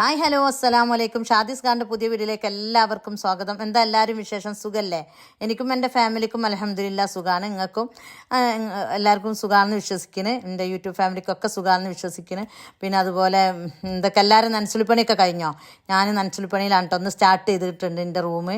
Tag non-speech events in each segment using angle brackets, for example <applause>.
Hi hello അസ്സലാമു അലൈക്കും. ഷാദിസ് ഖാന്റെ പുതിയ വീഡിയോയിലേക്ക് എല്ലാവർക്കും സ്വാഗതം. എന്താ എല്ലാവരും വിശേഷം? സുഖല്ലേ? എനിക്കും എന്റെ ഫാമിലിക്കും അലഹമ്മദില്ല സുഖമാണ് നിങ്ങൾക്കും എല്ലാവർക്കും സുഖമാണെന്ന് വിശ്വസിക്കുന്നത് എന്റെ യൂട്യൂബ് ഫാമിലിക്കൊക്കെ സുഖമാണെന്ന് വിശ്വസിക്കുന്നത് പിന്നെ അതുപോലെ എന്തൊക്കെ എല്ലാവരും നനച്ചുലിപ്പണിയൊക്കെ കഴിഞ്ഞോ? ഞാൻ നനച്ചുലിപ്പണിയിലാണ് കേട്ടോ ഒന്ന് സ്റ്റാർട്ട് ചെയ്തിട്ടുണ്ട് എന്റെ റൂം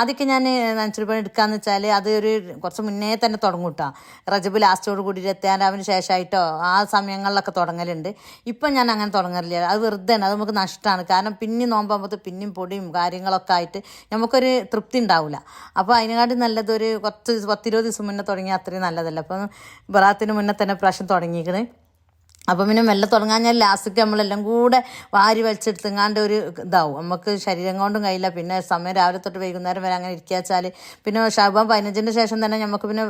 ആദ്യമൊക്കെ ഞാൻ നനച്ചുലിപ്പണി എടുക്കാന്ന് വെച്ചാൽ അത് ഒരു കുറച്ച് മുന്നേ തന്നെ തുടങ്ങും കേട്ടോ റജബ് ലാസ്റ്റോട് കൂടി എത്താനാവിന് ശേഷമായിട്ടോ ആ സമയങ്ങളിലൊക്കെ തുടങ്ങലുണ്ട്. ഇപ്പം ഞാൻ അങ്ങനെ തുടങ്ങലില്ല. അത് വെറുതെ അത് നമുക്ക് നഷ്ടമാണ് കാരണം പിന്നെ നോമ്പാകുമ്പോൾ പിന്നെയും പൊടിയും കാര്യങ്ങളൊക്കെ ആയിട്ട് നമുക്കൊരു തൃപ്തി ഉണ്ടാവില്ല അപ്പോൾ അതിനെക്കാട്ടി നല്ലതൊരു കുറച്ച് പത്തിരുപത് ദിവസം മുന്നേ തുടങ്ങിയാൽ അത്രയും നല്ലതല്ല. അപ്പം ബറാത്തിന് മുന്നേ തന്നെ പ്രാവശ്യം തുടങ്ങിയിരിക്കണേ അപ്പം പിന്നെ മെല്ലെ തുടങ്ങാൻ ഞാൻ ലാസ്റ്റൊക്കെ നമ്മളെല്ലാം കൂടെ വാരി വലിച്ചെടുത്തെങ്ങാണ്ട് ഒരു ഇതാവും. നമുക്ക് ശരീരം കൊണ്ടും കഴിയില്ല. പിന്നെ സമയം രാവിലെ തൊട്ട് വൈകുന്നേരം വരെ അങ്ങനെ ഇരിക്കുക വെച്ചാൽ പിന്നെ ഷാബാൻ പതിനഞ്ചിന്റെ ശേഷം തന്നെ നമുക്ക് പിന്നെ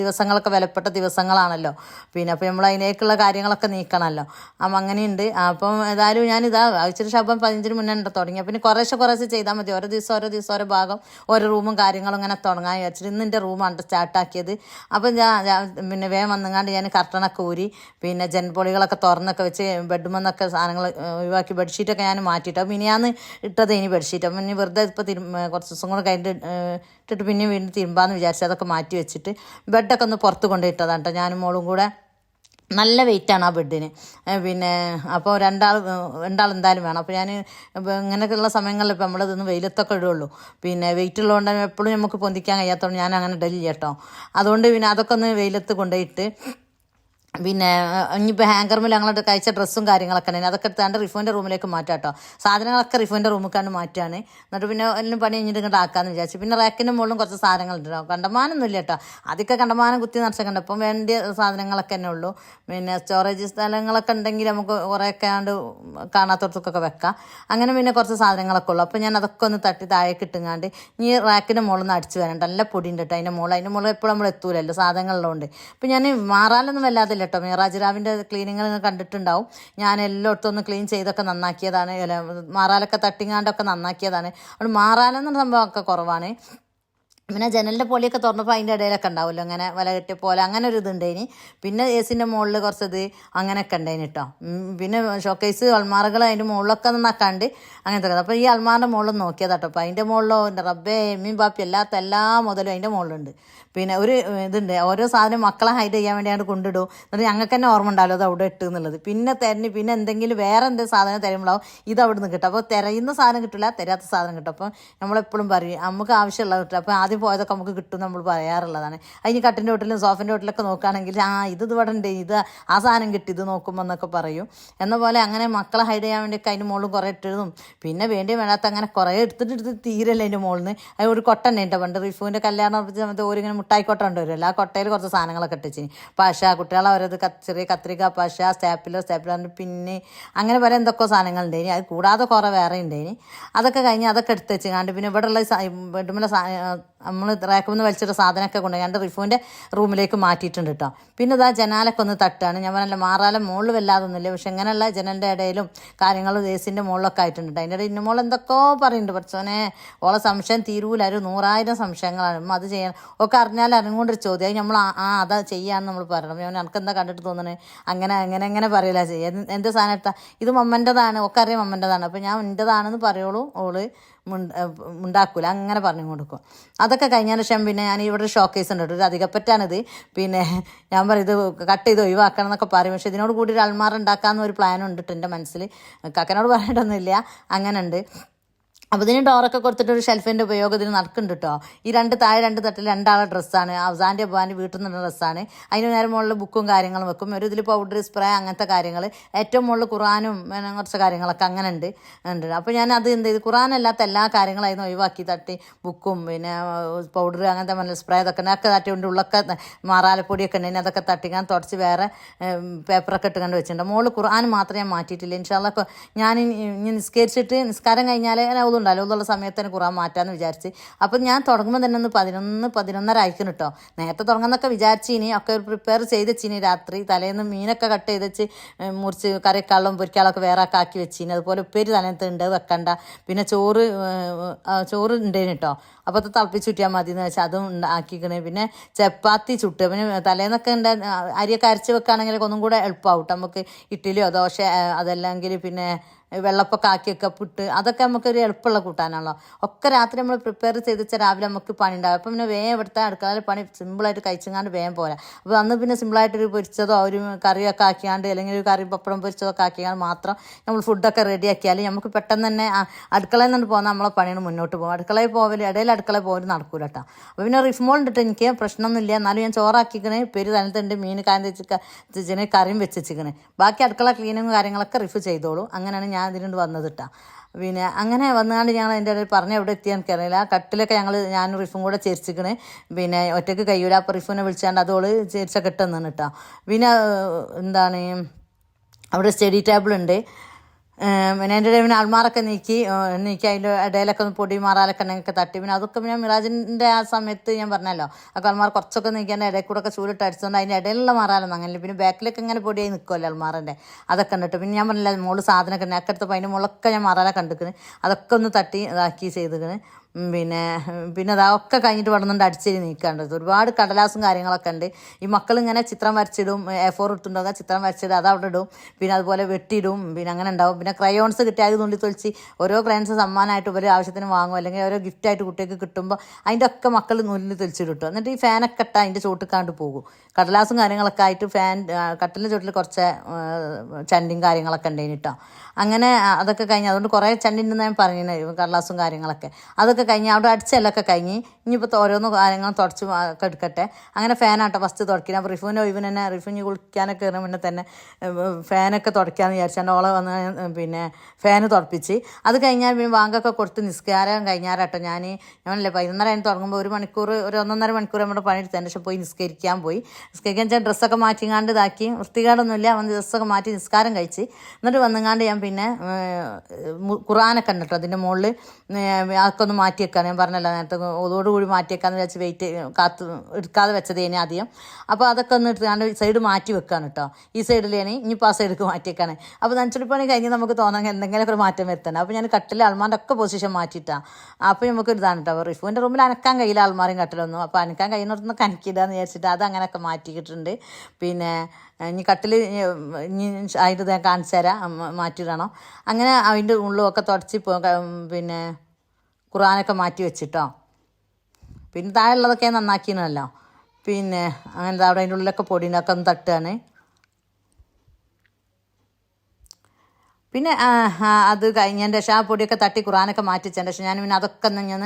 ദിവസങ്ങളൊക്കെ വിലപ്പെട്ട ദിവസങ്ങളാണല്ലോ. പിന്നെ അപ്പോൾ നമ്മൾ അതിനേക്കുള്ള കാര്യങ്ങളൊക്കെ നീക്കണമല്ലോ അപ്പം അങ്ങനെയുണ്ട്. അപ്പം ഏതായാലും ഞാനിതാ ആഴ്ചയിൽ ഷാബാൻ പതിനഞ്ചിന് മുന്നേ ഉണ്ട് തുടങ്ങി. പിന്നെ കുറേശ്ശെ കുറേശ്ശെ ചെയ്താൽ മതി. ഓരോ ദിവസം ഓരോ ദിവസം ഓരോ ഭാഗം ഓരോ റൂമും കാര്യങ്ങളും ഇങ്ങനെ തുടങ്ങാൻ വിചാരിച്ചിട്ട് ഇന്ന് എന്റെ റൂമാണ് സ്റ്റാർട്ടാക്കിയത് അപ്പം ഞാൻ ഞാൻ പിന്നെ വേഗം വന്നങ്ങാണ്ട് ഞാൻ കർട്ടണൊക്കെ ഊരി പിന്നെ ജൻപൊളികളൊക്കെ തുറന്നൊക്കെ വെച്ച് ബെഡ്മെന്നൊക്കെ സാധനങ്ങൾ ഒഴിവാക്കി ബെഡ്ഷീറ്റൊക്കെ ഞാൻ മാറ്റിയിട്ട് അപ്പം മിനിയാന്ന് ഇട്ടത് ഇനി ബെഡ്ഷീറ്റ്. അപ്പം ഇനി വെറുതെ ഇപ്പോൾ തിരു കുറച്ച് ദിവസം കൂടെ കഴിഞ്ഞിട്ട് ഇട്ടിട്ട് പിന്നെ വീണ്ടും തിരുമ്പാന്ന് വിചാരിച്ചു അതൊക്കെ മാറ്റി വെച്ചിട്ട് ബെഡൊക്കെ ഒന്ന് പുറത്ത് കൊണ്ടുപോയിട്ടതാണ് കേട്ടോ ഞാനും മോളും കൂടെ നല്ല വെയിറ്റാണ് ആ ബെഡിന്. പിന്നെ അപ്പോൾ രണ്ടാൾ രണ്ടാൾ എന്തായാലും വേണം. അപ്പോൾ ഞാൻ ഇങ്ങനെയൊക്കെയുള്ള സമയങ്ങളിൽ ഇപ്പോൾ നമ്മളിതൊന്ന് വെയിലത്തൊക്കെ ഇടുള്ളൂ. പിന്നെ വെയിറ്റ് ഉള്ളതുകൊണ്ട് എപ്പോഴും നമുക്ക് പൊന്തിക്കാൻ കഴിയാത്തതുകൊണ്ട് ഞാൻ അങ്ങനെ ഇടലില്ല കേട്ടോ. അതുകൊണ്ട് പിന്നെ അതൊക്കെ ഒന്ന് വെയിലത്ത് കൊണ്ടുപോയിട്ട് പിന്നെ ഇനിയിപ്പോൾ ഹാങ്കർമിൽ ഞങ്ങളുടെ കഴിച്ച ഡ്രസ്സും കാര്യങ്ങളൊക്കെ തന്നെ. അതൊക്കെ എടുത്താണ്ട് റിഫോന്റെ റൂമിലേക്ക് മാറ്റാം കേട്ടോ സാധനങ്ങളൊക്കെ റിഫോന്റെ റൂമിലേക്കാണ് മാറ്റുകയാണ് എന്നിട്ട് പിന്നെ എല്ലാം പണി കഴിഞ്ഞിട്ട് ഇങ്ങോട്ട് ആക്കാമെന്ന് വിചാരിച്ചു. പിന്നെ റാക്കിന്റെ മുകളിലും കുറച്ച് സാധനങ്ങളുണ്ട് കേട്ടോ കണ്ടമാനൊന്നും ഇല്ല കേട്ടോ അതൊക്കെ കണ്ടമാനം കുത്തി നിറച്ചൊക്കെ ഉണ്ട്. വേണ്ട വേണ്ടിയ സാധനങ്ങളൊക്കെ തന്നെ ഉള്ളൂ. പിന്നെ സ്റ്റോറേജ് സ്ഥലങ്ങളൊക്കെ ഉണ്ടെങ്കിൽ നമുക്ക് കുറേയൊക്കെ ആണ്ട് കാണാത്തടത്തൊക്കെ വെക്കാം. അങ്ങനെ പിന്നെ കുറച്ച് സാധനങ്ങളൊക്കെ ഉള്ളൂ. അപ്പോൾ ഞാൻ അതൊക്കെ ഒന്ന് തട്ടി താഴെ കിട്ടുങ്ങാണ്ട് ഈ റാക്കിന്റെ മുകളിൽ നിന്ന് അടിച്ച് വരണ്ട. നല്ല പൊടിയുണ്ട് കേട്ടോ അതിന്റെ മുകളിൽ അതിന്റെ മുകളിൽ എപ്പോഴും നമ്മൾ എത്തൂലല്ലോ സാധനങ്ങളുള്ളതുകൊണ്ട്. ഇപ്പം ഞാൻ മാറാലൊന്നും കേട്ടോ മിറാജ് രാവിന്റെ ക്ലീനിങ്ങൾ നിങ്ങൾ കണ്ടിട്ടുണ്ടാവും. ഞാൻ എല്ലായിടത്തും ഒന്ന് ക്ലീൻ ചെയ്തൊക്കെ നന്നാക്കിയതാണ്. മാറാലൊക്കെ തട്ടിങ്ങാണ്ടൊക്കെ നന്നാക്കിയതാണ്. അവിടെ മാറാലെന്ന സംഭവമൊക്കെ കുറവാണ്. പിന്നെ ജനലിന്റെ പൊളിയൊക്കെ തുറന്നപ്പോൾ അതിന്റെ ഇടയിലൊക്കെ ഉണ്ടാവുമല്ലോ. അങ്ങനെ വല കെട്ടിയ പോലെ അങ്ങനെ ഒരു ഇതുണ്ടേനി പിന്നെ എ സിന്റെ മുകളിൽ കുറച്ചത് അങ്ങനെയൊക്കെ ഉണ്ടായിന് കേട്ടോ പിന്നെ ഷോക്കേസ് അൽമാറുകൾ അതിന്റെ മുകളിലൊക്കെ നന്നാക്കാണ്ട് അങ്ങനത്തെ അപ്പോൾ ഈ അൽമാറിന്റെ മുകളിൽ നോക്കിയതാട്ടോ അപ്പോൾ അതിന്റെ മുകളിലോ റബ്ബേ എമ്മീൻ പാപ്പി എല്ലാത്ത എല്ലാ മുതലും അതിന്റെ മുകളിലുണ്ട്. പിന്നെ ഒരു ഇതുണ്ട്. ഓരോ സാധനം മക്കളെ ഹൈഡ് ചെയ്യാൻ വേണ്ടിയാണ് കൊണ്ടിടും. എന്നിട്ട് ഞങ്ങൾക്ക് തന്നെ ഓർമ്മ ഉണ്ടാവില്ല അത് അവിടെ ഇട്ട് എന്നുള്ളത്. പിന്നെ തെരഞ്ഞ് പിന്നെ എന്തെങ്കിലും വേറെ എന്തെങ്കിലും സാധനം തരുമ്പോഴാവും ഇത് അവിടെ നിന്ന് കിട്ടും. അപ്പോൾ തിരയുന്ന സാധനം കിട്ടില്ല തരാത്ത സാധനം കിട്ടും. അപ്പോൾ നമ്മളെപ്പോഴും പറയും നമുക്ക് ആവശ്യമുള്ളത് കിട്ടും. അപ്പോൾ ആദ്യം പോയതൊക്കെ നമുക്ക് കിട്ടും നമ്മൾ പറയാറുള്ളതാണ്. അതിന് കട്ടിന്റെ വീട്ടിലും സോഫിന്റെ വീട്ടിലൊക്കെ നോക്കുകയാണെങ്കിൽ ആ ഇത് ഇവിടെ ഉണ്ട് ഇത് ആ സാധനം കിട്ടി. ഇത് നോക്കുമ്പോൾ എന്നൊക്കെ പറയും. എന്ന പോലെ അങ്ങനെ മക്കളെ ഹൈഡ് ചെയ്യാൻ വേണ്ടിയൊക്കെ അതിന്റെ മുകളിൽ കുറേ ഇട്ടിരുന്നു പിന്നെ വേണ്ടി വേണ്ടാത്ത അങ്ങനെ കുറേ എടുത്തിട്ട് എടുത്ത് തീരല്ലേ അതിന്റെ മുകളിൽ നിന്ന് അത് ഒരു കൊട്ട ഉണ്ട്. പണ്ട് റിഫുവിന്റെ കല്യാണം സമയത്ത് ഓരിങ്ങനെ മുട്ടായി കൊട്ട കൊണ്ടുവരുമല്ലോ ആ കൊട്ടയിൽ കുറച്ച് സാധനങ്ങളൊക്കെ ഇട്ടിച്ച് പശ കുട്ടികളെ ക- ചെറിയ കത്രിക പശ സ്റ്റാപ്പിലർ സ്റ്റാപ്പിലോ പിന്നെ അങ്ങനെ പല എന്തൊക്കെ സാധനങ്ങളുണ്ട് ഇനി അത് കൂടാതെ കുറേ വേറെ ഉണ്ട് ഇനി അതൊക്കെ കഴിഞ്ഞ് അതൊക്കെ എടുത്ത് വെച്ച് കണ്ട് പിന്നെ ഇവിടെ ഉള്ള ബെഡ്മിലെ നമ്മൾ റാക്കിൽ നിന്ന് വലിച്ചിട്ട് സാധനമൊക്കെ കൊണ്ടുപോയി എന്റെ റിഫുവിന്റെ റൂമിലേക്ക് മാറ്റിയിട്ടുണ്ട് കേട്ടോ പിന്നെ ഇതാ ജനാലൊക്കെ ഒന്ന് തട്ടാണ്. ഞാൻ പറഞ്ഞില്ല മാറാലും മുകളിൽ വല്ലാതൊന്നുമില്ല. പക്ഷെ ഇങ്ങനെയുള്ള ജനലിന്റെ ഇടയിലും കാര്യങ്ങൾ ദേശിന്റെ മുകളിലൊക്കെ ആയിട്ടുണ്ട് അതിന്റെ ഇടയിൽ മോൾ എന്തൊക്കെയോ പറയുന്നുണ്ട്. പഠിച്ചോനെ ഓളെ സംശയം തീരൂല. ഒരു നൂറായിരം സംശയങ്ങളാണ്. അത് ചെയ്യണം. ഒക്കെ അറിഞ്ഞാൽ അറിഞ്ഞുകൊണ്ടൊരു ചോദ്യം. അത് നമ്മൾ ആ അതാ ചെയ്യാന്ന് നമ്മൾ പറയണം. ഞാൻ എനിക്ക് എന്താ കണ്ടിട്ട് തോന്നണേ? അങ്ങനെ അങ്ങനെ അങ്ങനെ പറയില്ല ചെയ്യുക എന്ത് സാധനം എടുത്താൽ ഇത് മമ്മന്റെതാണ്. ഒക്കെ അറിയാം മമ്മന്റെതാണ്. അപ്പോൾ ഞാൻ എന്റെതാണെന്ന് പറയുള്ളൂ. ഓൾ ഉണ്ടാക്കൂല അങ്ങനെ പറഞ്ഞു കൊടുക്കും. അതൊക്കെ കഴിഞ്ഞതിന് ശേഷം പിന്നെ ഞാൻ ഇവിടെ ഒരു ഷോക്കേസ് ഉണ്ട്. ഒരു അധികപ്പറ്റാണിത്. പിന്നെ ഞാൻ പറയും ഇത് കട്ട് ചെയ്ത് ഒഴിവാക്കണം എന്നൊക്കെ പറയും. പക്ഷേ ഇതിനോട് കൂടി ഒരു അൾമാർ ഉണ്ടാക്കാമെന്ന് ഒരു എന്റെ മനസ്സിൽ കക്കനോട് പറഞ്ഞിട്ടൊന്നുമില്ല. അങ്ങനെ ഉണ്ട് അപ്പോൾ ഇതിന് ഡോറൊക്കെ കൊടുത്തിട്ട് ഒരു ഷെൽഫിന്റെ ഉപയോഗം ഇതിന് നടക്കുന്നുണ്ട് കേട്ടോ ഈ രണ്ട് താഴെ രണ്ട് തട്ടിൽ രണ്ടാളെ ഡ്രസ്സാണ് അവസാന്റെ അബ്ബാന്റെ വീട്ടിൽ നിന്നുള്ള ഡ്രസ്സാണ് അതിന് നേരെ മുകളിൽ ബുക്കും കാര്യങ്ങളും വെക്കും. ഒരു ഇതിൽ പൗഡർ സ്പ്രേ അങ്ങനത്തെ കാര്യങ്ങൾ ഏറ്റവും മുകളിൽ ഖുറാനും കുറച്ച് കാര്യങ്ങളൊക്കെ അങ്ങനെ ഉണ്ട്. ഉണ്ട്. അപ്പോൾ ഞാൻ അത് എന്ത് ചെയ്തു? ഖുറാനല്ലാത്ത എല്ലാ കാര്യങ്ങളും അതിന് ഒഴിവാക്കി തട്ടി. ബുക്കും പിന്നെ പൗഡർ അങ്ങനത്തെ മല്ല സ്പ്രേ ഇതൊക്കെ ഒക്കെ തട്ടിക്കൊണ്ട് ഉള്ളൊക്കെ മാറാലപ്പൊടിയൊക്കെ ഉണ്ടെങ്കിൽ അതൊക്കെ തട്ടിക്കാൻ തുടച്ച് വേറെ പേപ്പറൊക്കെ ഇട്ട് കണ്ട് വെച്ചിട്ടുണ്ട്. മുകളിൽ ഖുറാൻ മാത്രമേ ഞാൻ മാറ്റിയിട്ടില്ല. ഇൻഷാല്ലൊക്കെ ഞാൻ നിസ്കരിച്ചിട്ട് നിസ്കാരം കഴിഞ്ഞാൽ ഉതുണ്ടല്ലോ ഉള്ള സമയത്ത് തന്നെ ഖുറാൻ മാറ്റാമെന്ന് വിചാരിച്ച്. അപ്പം ഞാൻ തുടങ്ങുമ്പോൾ തന്നെ ഒന്ന് പതിനൊന്ന് പതിനൊന്നര ആയിക്കും കേട്ടോ നേരത്തെ തുടങ്ങുന്നൊക്കെ വിചാരിച്ച് ഇനി ഒക്കെ പ്രിപ്പയർ ചെയ്ത് രാത്രി തലേന്ന് മീനൊക്കെ കട്ട് ചെയ്ത് വെച്ച് മുറിച്ച് കറിക്കാളും പൊരിക്കാളൊക്കെ വേറെ ഒക്കെ ആക്കി വെച്ചിനി അതുപോലെ ഉപ്പേരി തലേന്നത്ത് ഉണ്ട് വെക്കണ്ട. പിന്നെ ചോറ് ചോറ് ഉണ്ടേന് കേട്ടോ അപ്പോൾ അത് തിളപ്പിച്ച് ചുറ്റിയാൽ മതി എന്ന് വെച്ചാൽ അതും ആക്കിക്കണേ. പിന്നെ ചപ്പാത്തി ചുട്ട് പിന്നെ തലേന്നൊക്കെ ഉണ്ട് അരിയൊക്കെ അരച്ച് വെക്കുകയാണെങ്കിൽ ഒന്നും കൂടെ എളുപ്പമാവും നമുക്ക് ഇഡ്ഡലിയോ ദോശ അതല്ലെങ്കിൽ പിന്നെ വെള്ളപ്പൊക്കെ ആക്കി വെക്കുക പുട്ട് അതൊക്കെ നമുക്കൊരു എളുപ്പമുള്ള കൂട്ടാനാണല്ലോ. ഒക്കെ രാത്രി നമ്മൾ പ്രിപ്പയർ ചെയ്ത് വെച്ചാൽ രാവിലെ നമുക്ക് പണി ഉണ്ടാവും അപ്പം പിന്നെ വേഗം ഇവിടുത്തെ അടുക്കളയിൽ പണി സിമ്പിളായിട്ട് കഴിച്ചങ്ങാണ്ട് വേഗം പോരാ. അപ്പോൾ അന്ന് പിന്നെ സിമ്പിളായിട്ടൊരു പൊരിച്ചതോ ഒരു കറിയൊക്കെ ആക്കിയാണ്ട് അല്ലെങ്കിൽ ഒരു കറി പപ്പടം പൊരിച്ചതൊക്കെ ആക്കിയാൽ മാത്രം നമ്മൾ ഫുഡൊക്കെ റെഡി ആക്കിയാൽ നമുക്ക് പെട്ടെന്ന് തന്നെ അടുക്കളയിൽ നിന്ന് പോകുന്ന നമ്മളെ പണിയാണ് മുന്നോട്ട് പോകും. അടുക്കളയിൽ പോവൽ ഇടയിൽ അടുക്കളയിൽ പോലും നടക്കൂല കേട്ടോ അപ്പോൾ പിന്നെ റിഫ്മോൾ ഉണ്ടിട്ട് എനിക്ക് പ്രശ്നമൊന്നുമില്ല. എന്നാലും ഞാൻ ചോറാക്കിക്കണേ പേര് തനത്തുണ്ട് മീൻ കായം വെച്ചിട്ട് കറിയും വെച്ചിക്കണേ. ബാക്കി അടുക്കള ക്ലീനിങ്ങും കാര്യങ്ങളൊക്കെ റിഫ് ചെയ്തോളൂ. അങ്ങനെയാണ് ഞാൻ ഇതിനുണ്ട് വന്നത് കേട്ടോ പിന്നെ അങ്ങനെ വന്നുകൊണ്ട് ഞങ്ങൾ എന്റെ ഇടയിൽ പറഞ്ഞ് എവിടെ എത്തിയാൽ എനിക്കറിയില്ല. കട്ടിലൊക്കെ ഞങ്ങൾ ഞാൻ റിഫും കൂടെ ചേർച്ചിക്കണ് പിന്നെ ഒറ്റയ്ക്ക് കഴിയൂല അപ്പോൾ റിഫുനെ വിളിച്ചാണ്ട് അതോൾ ചേർച്ച ഇട്ടെന്നു കേട്ടോ പിന്നെ എന്താണ് അവിടെ സ്റ്റഡി ടേബിൾ ഉണ്ട്. പിന്നെ എന്റെ പിന്നെ അൽമാറൊക്കെ നീക്കി നീക്കി അതിന്റെ ഇടയിലൊക്കെ ഒന്ന് പൊടി മാറാലൊക്കെ ഉണ്ടെങ്കിൽ തട്ടി. പിന്നെ അതൊക്കെ പിന്നെ മിറാജിന്റെ ആ സമയത്ത് ഞാൻ പറഞ്ഞല്ലോ ആ അൽമാർ കുറച്ചൊക്കെ നീക്കി എന്റെ ഇടയിൽ കൂടെ ഒക്കെ ചൂടിട്ട് അടിച്ചുകൊണ്ട് അതിന്റെ ഇടയിലുള്ള മാറാലൊന്നും അങ്ങനെ പിന്നെ ബാക്കിലൊക്കെ ഇങ്ങനെ പൊടിയായി നിൽക്കുമല്ലോ അൽമാറിന്റെ അതൊക്കെ ഉണ്ട് പിന്നെ ഞാൻ പറഞ്ഞില്ല മോൾ സാധനമൊക്കെ നെക്ക് എടുത്തപ്പോൾ അതിന്റെ മുകളൊക്കെ ഞാൻ മാറാലൊക്കെ കണ്ടിരിക്കുന്നത്. അതൊക്കെ ഒന്ന് തട്ടി ഇതാക്കി ചെയ്തിക്കണ് പിന്നെ പിന്നെ അതൊക്കെ കഴിഞ്ഞിട്ട് വടന്നുണ്ട് അടിച്ചേരി നീക്കാണ്ട്. ഒരുപാട് കടലാസും കാര്യങ്ങളൊക്കെ ഉണ്ട്. ഈ മക്കൾ ഇങ്ങനെ ചിത്രം വരച്ചിടും എ ഫോർ ഇട്ടുണ്ടാകുക ചിത്രം വരച്ചിടും അത് അവിടെ ഇടും. പിന്നെ അതുപോലെ വെട്ടിയിടും പിന്നെ അങ്ങനെ ഉണ്ടാവും. പിന്നെ ക്രയോൺസ് കിട്ടിയാൽ നുള്ളി തൊളിച്ച് ഓരോ ക്രയോൺസ് സമ്മാനമായിട്ട് ഒരു ആവശ്യത്തിന് വാങ്ങും. അല്ലെങ്കിൽ ഓരോ ഗിഫ്റ്റായിട്ട് കുട്ടികൾക്ക് കിട്ടുമ്പോൾ അതിന്റെ ഒക്കെ മക്കൾ നുള്ളി തൊളിച്ചിട്ട് എന്നിട്ട് ഈ ഫാനൊക്കെ ഇട്ടാൽ അതിന്റെ ചോട്ടിക്കാണ്ട് പോകും. കടലാസും കാര്യങ്ങളൊക്കെ ആയിട്ട് ഫാൻ കട്ടിലിന്റെ ചോട്ടിൽ കുറച്ച് ചണ്ടിയും കാര്യങ്ങളൊക്കെ ഉണ്ടായിട്ടോ അങ്ങനെ അതൊക്കെ കഴിഞ്ഞ്. അതുകൊണ്ട് കുറേ ചണ്ടിന്റെ ഞാൻ പറഞ്ഞിരുന്നു കടലാസും കാര്യങ്ങളൊക്കെ. അതൊക്കെ കഴിഞ്ഞ് അവിടെ അടിച്ചെല്ലൊക്കെ കഴിഞ്ഞ് ഇനിയിപ്പോൾ ഓരോന്ന് കാര്യങ്ങളും തുടച്ച് എടുക്കട്ടെ അങ്ങനെ ഫാനാട്ടോ ഫസ്റ്റ് തുടക്കിന് അപ്പോൾ റിഫുവിന്റെ ഒഴിവിന് തന്നെ റിഫുവിന് കുളിക്കാനൊക്കെ കയറുന്ന മുന്നേ തന്നെ ഫാനൊക്കെ തുടയ്ക്കാമെന്ന് വിചാരിച്ചാണ്ട് ഓളെ വന്ന് പിന്നെ ഫാന് തുടപ്പിച്ച് അത് കഴിഞ്ഞാൽ പിന്നെ വാങ്കൊക്കെ കൊടുത്ത് നിസ്കാരം കഴിഞ്ഞാറട്ടോ ഞാൻ ഞാനല്ലേ പതിനൊന്നര കഴിഞ്ഞ് തുടങ്ങുമ്പോൾ ഒരു മണിക്കൂർ ഒരു ഒന്നൊന്നര മണിക്കൂർ നമ്മുടെ പണിയെടുത്തതിന് ശേഷം പോയി നിസ്കരിക്കാൻ പോയി നിസ്കരിക്കാൻ വെച്ചാൽ ഡ്രസ്സൊക്കെ മാറ്റിങ്ങാണ്ട് ഇതാക്കി വൃത്തികേടൊന്നുമില്ല വന്ന് ഡ്രസ്സൊക്കെ മാറ്റി നിസ്കാരം കഴിച്ച് എന്നിട്ട് വന്നങ്ങാണ്ട് ഞാൻ പിന്നെ ഖുറാനൊക്കെ ഉണ്ട് അതിന്റെ മുകളിൽ അതൊക്കെ ഒന്ന് മാറ്റി വെക്കാൻ ഞാൻ പറഞ്ഞല്ലോ നേരത്തെ ഓതോടുകൂടി മാറ്റിയേക്കാന്ന് വെച്ച് വെയിറ്റ് കാത്ത് എടുക്കാതെ വെച്ചതേനെ ആദ്യം അപ്പോൾ അതൊക്കെ ഒന്ന് ഞാൻ സൈഡ് മാറ്റി വെക്കാണ് കേട്ടോ ഈ സൈഡിലേനെ ഇനിയിപ്പോൾ ആ സൈഡിലേക്ക് മാറ്റിയേക്കാണ് അപ്പോൾ നനച്ചുടിപ്പണി കഴിഞ്ഞ് നമുക്ക് തോന്നാൻ എന്തെങ്കിലുമൊക്കെ ഒരു മാറ്റം വരുത്തണം അപ്പോൾ ഞാൻ കട്ടിൽ അൽമാന്റെ ഒക്കെ പൊസിഷൻ മാറ്റിയിട്ടാണ് അപ്പോൾ നമുക്ക് ഇതാണ് കേട്ടോ റിഫുവിന്റെ റൂമിൽ അനക്കാൻ കഴിയില്ല അൽമാറിയും കട്ടിലൊന്നും. അപ്പോൾ അനക്കാൻ കഴിയുന്നിടത്തുനിന്ന് കനക്കിടാന്ന് വിചാരിച്ചിട്ട് അത് അങ്ങനെയൊക്കെ മാറ്റിയിട്ടുണ്ട്. പിന്നെ ഇനി കട്ടിൽ ഇനി അതിന്റെ ഞാൻ കാണിച്ചു തരാം. മാറ്റിയിടണം. അങ്ങനെ അതിന്റെ ഉള്ളുമൊക്കെ ഇപ്പോൾ പിന്നെ ഖുറാനൊക്കെ മാറ്റി വെച്ചിട്ടോ. പിന്നെ താഴെയുള്ളതൊക്കെ നന്നാക്കിയണല്ലോ പിന്നെ അങ്ങനെ അവിടെ അതിന്റെ ഉള്ളിലൊക്കെ പൊടിനൊക്കെ ഒന്ന് തട്ടുകയാണ് പിന്നെ അത് കഴിഞ്ഞതിന്റെ ശേഷം ആ പൊടിയൊക്കെ തട്ടി ഖുറാനൊക്കെ മാറ്റി വെച്ചതിന്റെ ശേഷം ഞാൻ പിന്നെ അതൊക്കെ ഞാൻ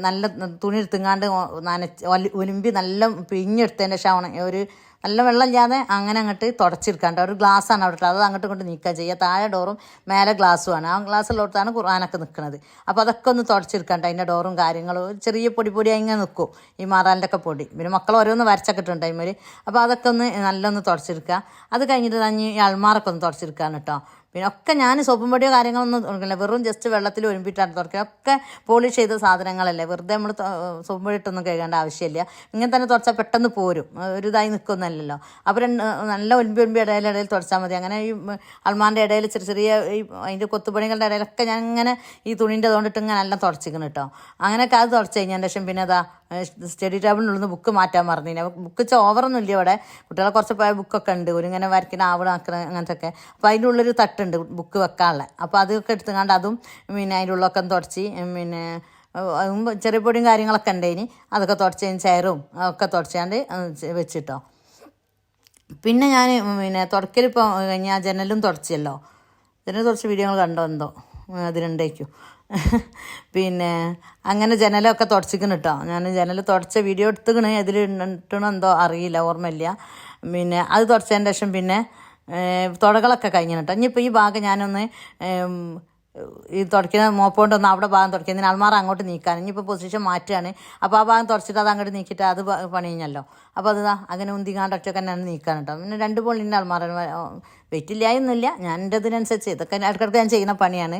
നല്ല തുണി എടുത്തുങ്ങാണ്ട് നനച്ച് ഒലി- ഒലിമ്പി നല്ല പിഴിഞ്ഞെടുത്തതിന്റെ ശേഷം ഒരു നല്ല വെള്ളമില്ലാതെ അങ്ങനെ അങ്ങോട്ട് തുടച്ചെടുക്കാണ്ട് ഒരു ഗ്ലാസ്സാണ് അവിടെ അത് അങ്ങോട്ട് കൊണ്ട് നീക്കുക ചെയ്യുക താഴെ ഡോറും മേലെ ഗ്ലാസ്സുമാണ് ആ ഗ്ലാസ്സിലോട്ടാണ് ഖുർആാനൊക്കെ നിൽക്കുന്നത് അപ്പോൾ അതൊക്കെ ഒന്ന് തുടച്ചെടുക്കാണ്ട് അതിന്റെ ഡോറും കാര്യങ്ങളും. ഒരു ചെറിയ പൊടി പൊടി അങ്ങനെ നിൽക്കും ഈ മാറാലിന്റെ ഒക്കെ പൊടി. പിന്നെ മക്കൾ ഓരോന്ന് വരച്ചൊക്കെ ഇട്ടുണ്ട് അതിമേൽ അപ്പോൾ അതൊക്കെ ഒന്ന് നല്ലൊന്ന് തുടച്ചെടുക്കുക അത് കഴിഞ്ഞിട്ട് തന്നെ ഈ അൾമാറൊക്കെ ഒന്ന് തുടച്ചെടുക്കാണ് കേട്ടോ പിന്നെ ഒക്കെ ഞാൻ സോപ്പും പൊടിയോ കാര്യങ്ങളൊന്നും തുറക്കില്ല വെറും ജസ്റ്റ് വെള്ളത്തിൽ ഒരുമ്പിട്ടാണ് തുടക്കുക ഒക്കെ പോളിഷ് ചെയ്ത സാധനങ്ങളല്ലേ. വെറുതെ നമ്മൾ സോപ്പും പൊടി ഇട്ടൊന്നും കഴുകേണ്ട ആവശ്യമില്ല. ഇങ്ങനെ തന്നെ തുടച്ചാൽ പെട്ടെന്ന് പോരും. ഒരു ഇതായി നിൽക്കുന്നല്ലോ അപ്പോൾ നല്ല ഒലിമ്പി ഒലിമ്പി ഇടയിൽ ഇടയിൽ തുടച്ചാൽ മതി. അങ്ങനെ ഈ അൽമാന്റെ ഇടയിൽ ചെറിയ ചെറിയ ഈ അതിന്റെ കൊത്തുപണികളുടെ ഇടയിലൊക്കെ ഞാൻ ഇങ്ങനെ ഈ തുണീന്റെ അതുകൊണ്ടിട്ട് ഇങ്ങനെ എല്ലാം തുടച്ചിക്കണം കേട്ടോ അങ്ങനെയൊക്കെ അത് തുടച്ച് കഴിഞ്ഞതിന് ശേഷം പിന്നെ അതാ സ്റ്റഡി ടേബിളിനുള്ളിൽ നിന്ന് ബുക്ക് മാറ്റാൻ പറഞ്ഞു ബുക്ക് ഓവറൊന്നും ഇല്ല ഇവിടെ. കുട്ടികളെ കുറച്ച് പോയ ബുക്കൊക്കെ ഉണ്ട്. ഒരു ഇങ്ങനെ വരയ്ക്കുന്ന ആവണം ആക്കണം അങ്ങനത്തെ ഒക്കെ അപ്പോൾ അതിന്റെ ഉള്ളൊരു തട്ടുണ്ട് ബുക്ക് വെക്കാനുള്ള. അപ്പോൾ അതൊക്കെ എടുത്തുകൊണ്ട് അതും പിന്നെ അതിന്റെ ഉള്ളൊക്കെ തുടച്ച് പിന്നെ ചെറിയ പൊടിയും കാര്യങ്ങളൊക്കെ ഉണ്ടേനി അതൊക്കെ തുടച്ചതിന് ചെയറും ഒക്കെ തുടച്ചാണ്ട് വെച്ചിട്ടോ. പിന്നെ ഞാൻ പിന്നെ തുടക്കലിപ്പോൾ കഴിഞ്ഞാൽ ജനലും തുടച്ചല്ലോ. ജനൽ തുടച്ച് വീഡിയോകൾ കണ്ടോ എന്തോ? അതിലുണ്ടേക്കും <laughs> പിന്നെ അങ്ങനെ ജനലൊക്കെ തുടച്ചിക്കണം കേട്ടോ ഞാൻ ജനൽ തുടച്ച വീഡിയോ എടുത്തുക്കണ്. അതിൽ ഇട്ടണോ എന്തോ അറിയില്ല ഓർമ്മയില്ല. പിന്നെ അത് തുടച്ചതിന്റെ ശേഷം പിന്നെ തുടകളൊക്കെ കഴിഞ്ഞു കേട്ടോ ഇനിയിപ്പോൾ ഈ ഭാഗം ഞാനൊന്ന് ഈ തുടയ്ക്കുന്ന മോപ്പോണ്ടൊന്ന് അവിടെ ഭാഗം തുടയ്ക്കുന്നതിന് അൽമാറ അങ്ങോട്ട് നീക്കാൻ. ഇനിയിപ്പോൾ പൊസിഷൻ മാറ്റുകയാണ് അപ്പോൾ ആ ഭാഗം തുടച്ചിട്ട് അത് അങ്ങോട്ട് നീക്കിയിട്ട് അത് പ- പണി കഴിഞ്ഞല്ലോ അപ്പോൾ അത് അങ്ങനെ ഉന്തിങ്ങാണ്ട് ഒറ്റ തന്നെയാണ് നീക്കാൻ കേട്ടോ. പിന്നെ രണ്ട് പൊള്ളിന്റെ അൾമാറ വെറ്റില്ല എന്നില്ല ഞാൻ എന്റെ ഇതിനനുസരിച്ച് ഇതൊക്കെ ഇടയ്ക്കിടയ്ക്ക് ഞാൻ ചെയ്യുന്ന പണിയാണ്.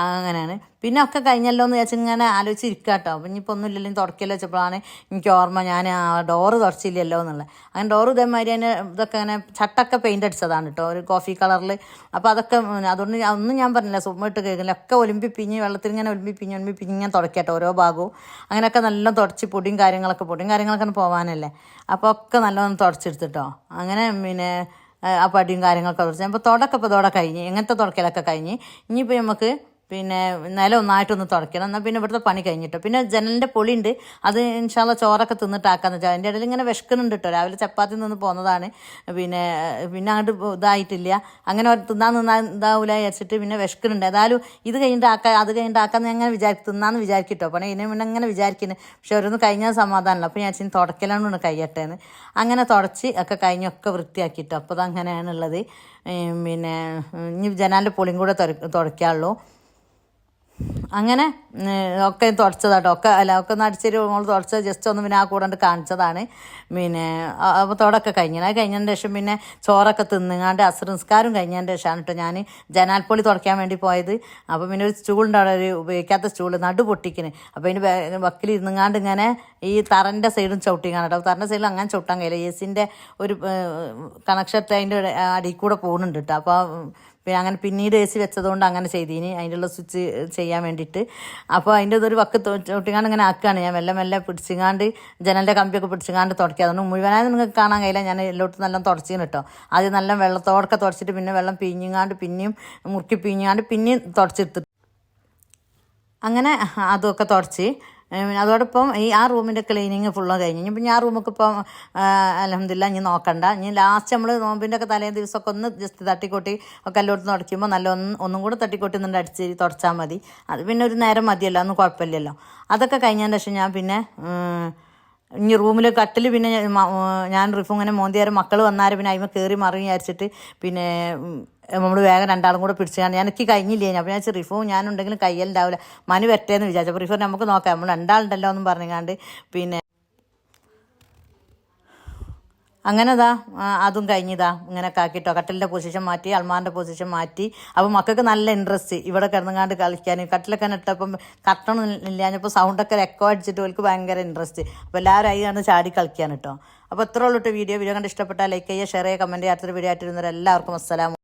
അങ്ങനെയാണ്. പിന്നെ ഒക്കെ കഴിഞ്ഞല്ലോ എന്ന് വിചാരിച്ച് ഇങ്ങനെ ആലോചിച്ചിരിക്കുക കേട്ടോ. അപ്പം ഇനിയിപ്പോൾ ഒന്നും ഇല്ലല്ലോ തുടക്കല്ലോ വെച്ചപ്പോഴാണ് എനിക്ക് ഓർമ്മ ഞാൻ ഡോറ് തുടച്ചില്ലല്ലോ എന്നുള്ളത്. അങ്ങനെ ഡോറ് ഇതേമാതിരി അതിന് ഇതൊക്കെ അങ്ങനെ ചട്ടൊക്കെ പെയിന്റ് അടിച്ചതാണ് കേട്ടോ. ഒരു കോഫി കളറിൽ അപ്പോൾ അതൊക്കെ അതുകൊണ്ട് ഒന്നും ഞാൻ പറഞ്ഞില്ല. സുമ്മിട്ട് കേൾക്കില്ല ഒക്കെ ഒലുമ്പി പിഞ്ഞ് വെള്ളത്തിൽ ഇങ്ങനെ ഒലുമ്പി പിഞ്ഞ് ഒലുമ്പി പിഞ്ഞ് ഇങ്ങനെ തുടക്കട്ടെ ഓരോ ഭാഗവും. അങ്ങനെയൊക്കെ നല്ല തുടച്ച് പൊടിയും കാര്യങ്ങളൊക്കെ പൊടിയും കാര്യങ്ങളൊക്കെ പോകാനല്ലേ അപ്പോൾ ഒക്കെ നല്ലോണം തുടച്ചെടുത്തിട്ടോ. അങ്ങനെ പിന്നെ ആ പടിയും കാര്യങ്ങളൊക്കെ തുടച്ച്. അപ്പോൾ തുടക്കം ഇപ്പോൾ തുട കഴിഞ്ഞ് എങ്ങനത്തെ തുടക്കലൊക്കെ കഴിഞ്ഞ് ഇനിയിപ്പോൾ നമുക്ക് പിന്നെ നില ഒന്നായിട്ടൊന്ന് തുടയ്ക്കണം എന്നാൽ പിന്നെ ഇവിടുത്തെ പണി കഴിഞ്ഞിട്ടോ. പിന്നെ ജനലിന്റെ പൊളിയുണ്ട്. അത് ഇൻഷാല്ല ചോറൊക്കെ തിന്നിട്ടാക്കാന്ന് വെച്ചാൽ അതിന്റെ ഇടയിൽ ഇങ്ങനെ വിശക്കുന്നുണ്ട് കേട്ടോ രാവിലെ ചപ്പാത്തി നിന്ന് പോകുന്നതാണ് പിന്നെ പിന്നെ അങ്ങോട്ട് ഇതായിട്ടില്ല. അങ്ങനെ തിന്നാൻ നിന്നാ ഇതാവില്ല വിചാരിച്ചിട്ട് പിന്നെ വിശക്കുന്നുണ്ട്. ഏതായാലും ഇത് കഴിഞ്ഞിട്ട് ആക്കാൻ അത് കഴിഞ്ഞിട്ട് ആക്കാന്ന് അങ്ങനെ വിചാരിക്കും തിന്നാന്ന് വിചാരിക്കട്ടോ. പണി ഇതിനെ മുന്നേ അങ്ങനെ വിചാരിക്കുന്നത് പക്ഷെ ഓരോന്ന് കഴിഞ്ഞാൽ സമാധാനമല്ല അപ്പോൾ ഞാൻ ചിന്ത തുടക്കലാണ് കഴിയട്ടെ എന്ന് അങ്ങനെ തുടച്ച് ഒക്കെ കഴിഞ്ഞൊക്കെ വൃത്തിയാക്കിയിട്ടോ അപ്പോൾ അത് അങ്ങനെയാണുള്ളത് പിന്നെ ഇനി ജനാലിന്റെ പൊളിയും കൂടെ തുടയ്ക്കാനുള്ളൂ അങ്ങനെ ഒക്കെ തുടച്ചതാട്ടോ. ഒക്കെ അല്ല ഒക്കെ ഒന്ന് അടിച്ചൊരു മോൾ തുടച്ചത് ജസ്റ്റ് ഒന്ന് പിന്നെ ആ കൂടെ കാണിച്ചതാണ്. പിന്നെ അപ്പോൾ തുടക്കം കഴിഞ്ഞത് അത് കഴിഞ്ഞതിന് ശേഷം പിന്നെ ചോറൊക്കെ തിന്നുങ്ങാണ്ട് നിസ്കാരം കഴിഞ്ഞതിന് ശേഷമാണ് കേട്ടോ ഞാൻ ജനാൽപ്പൊളി തുടയ്ക്കാൻ വേണ്ടി പോയത്. അപ്പോൾ പിന്നെ ഒരു സ്റ്റൂളുണ്ട് അവിടെ ഒരു ഉപയോഗിക്കാത്ത സ്റ്റൂൾ നടു പൊട്ടിക്കിന് അപ്പോൾ അതിന് വക്കിൽ ഇരുന്നുങ്ങാണ്ട് ഇങ്ങനെ ഈ തറന്റെ സൈഡും ചവിട്ടിക്കാണ് കേട്ടോ തറന്റെ സൈഡിൽ അങ്ങനെ ചവിട്ടാൻ കഴിയില്ല. എ സിന്റെ ഒരു കണക്ഷൻ അതിന്റെ അടിയിൽ കൂടെ പോകുന്നുണ്ട് കേട്ടോ അപ്പോൾ അങ്ങനെ പിന്നീട് എ സി വെച്ചതുകൊണ്ട് അങ്ങനെ ചെയ്തിനി. അതിന്റെ സ്വിച്ച് ചെയ്യാൻ വേണ്ടിയിട്ട്. അപ്പോൾ അതിന്റെ ഇതൊരു വക്ക് തൊട്ടിങ്ങാണ്ട് ഇങ്ങനെ ആക്കുകയാണ് ഞാൻ മെല്ലെ മെല്ലെ പിടിച്ചിങ്ങാണ്ട് ജനലിന്റെ കമ്പിയൊക്കെ പിടിച്ചിങ്ങാണ്ട് തുടക്കുക അതുകൊണ്ട് മുഴുവനായി നിങ്ങൾക്ക് കാണാൻ കഴിയില്ല. ഞാൻ എല്ലായിടത്തും നല്ല തുടച്ചിന് കേട്ടോ ആദ്യം നല്ല വെള്ളത്തോടൊക്കെ തുടച്ചിട്ട് പിന്നെ വെള്ളം പിഞ്ഞിങ്ങാണ്ട് പിന്നെയും മുറുക്കി പിഞ്ഞിങ്ങാണ്ട് പിന്നെയും തുടച്ചെടുത്തിട്ട് അങ്ങനെ അതൊക്കെ തുടച്ച്. അതോടൊപ്പം ഈ ആ റൂമിന്റെ ക്ലീനിങ് ഫുള്ളും കഴിഞ്ഞു. ഇപ്പം ഞാൻ റൂമൊക്കെ ഇപ്പം അലഹമില്ല ഇനി നോക്കണ്ട. ഇനി ലാസ്റ്റ് നമ്മൾ നോമ്പിന്റെ ഒക്കെ തലേ ദിവസമൊക്കെ ഒന്ന് ജസ്റ്റ് തട്ടിക്കൊട്ടി ഒക്കെ എല്ലായിടത്തും തുടയ്ക്കുമ്പോൾ നല്ല ഒന്ന് ഒന്നും കൂടെ തട്ടിക്കൊട്ടി നിന്നിട്ട് അടിച്ച് തുടച്ചാൽ മതി. അത് പിന്നെ ഒരു നേരം മതിയല്ലോ ഒന്നും കുഴപ്പമില്ലല്ലോ. അതൊക്കെ കഴിഞ്ഞതിന് ശേഷം ഞാൻ പിന്നെ ഇനി റൂമിൽ കട്ടിൽ പിന്നെ ഞാൻ റിഫു ഇങ്ങനെ മോന്തിയാരും മക്കൾ വന്നാലും പിന്നെ അതിമ കയറി മറിഞ്ഞ് വിചാരിച്ചിട്ട് പിന്നെ നമ്മൾ വേഗം രണ്ടാളും കൂടെ പിടിച്ചാണ് ഞാൻ എനിക്ക് കഴിഞ്ഞില്ലേ അപ്പോൾ ഞാൻ റിഫും ഞാനുണ്ടെങ്കിലും കയ്യലുണ്ടാവില്ല മനു വരട്ടേന്ന് വിചാരിച്ചു. അപ്പോൾ റിഫു നമുക്ക് നോക്കാം. നമ്മൾ രണ്ടാളുണ്ടല്ലോ എന്നും പറഞ്ഞുകൊണ്ട് പിന്നെ അങ്ങനെ അതും കഴിഞ്ഞതാ. ഇങ്ങനെ കാക്കിട്ടോ കട്ടിലിന്റെ പൊസിഷൻ മാറ്റി അൽമാറിന്റെ പൊസിഷൻ മാറ്റി. അപ്പോൾ മക്കൾക്ക് നല്ല ഇൻട്രസ്റ്റ് ഇവിടെ കിടന്നുകാണ്ട് കളിക്കാൻ. കട്ടിലൊക്കെ ഇട്ടപ്പം കട്ടണം ഇല്ലാഞ്ഞപ്പോൾ സൗണ്ടൊക്കെ എക്കോ അടിച്ചിട്ട് അവർക്ക് ഭയങ്കര ഇൻട്രസ്റ്റ് അപ്പോൾ എല്ലാവരും അതിലാണ് ചാടി കളിക്കാൻ കേട്ടോ അപ്പോൾ എത്ര ഉള്ളൂ വീഡിയോ. വീഡിയോ കണ്ട് ഇഷ്ടപ്പെട്ടാൽ ലൈക്ക് ചെയ്യുക ഷെയർ ചെയ്യുക കമന്റ് ചെയ്യാത്തൊരു വീഡിയോ ആയിട്ടിരുന്നവരെല്ലാവർക്കും അസ്സലാം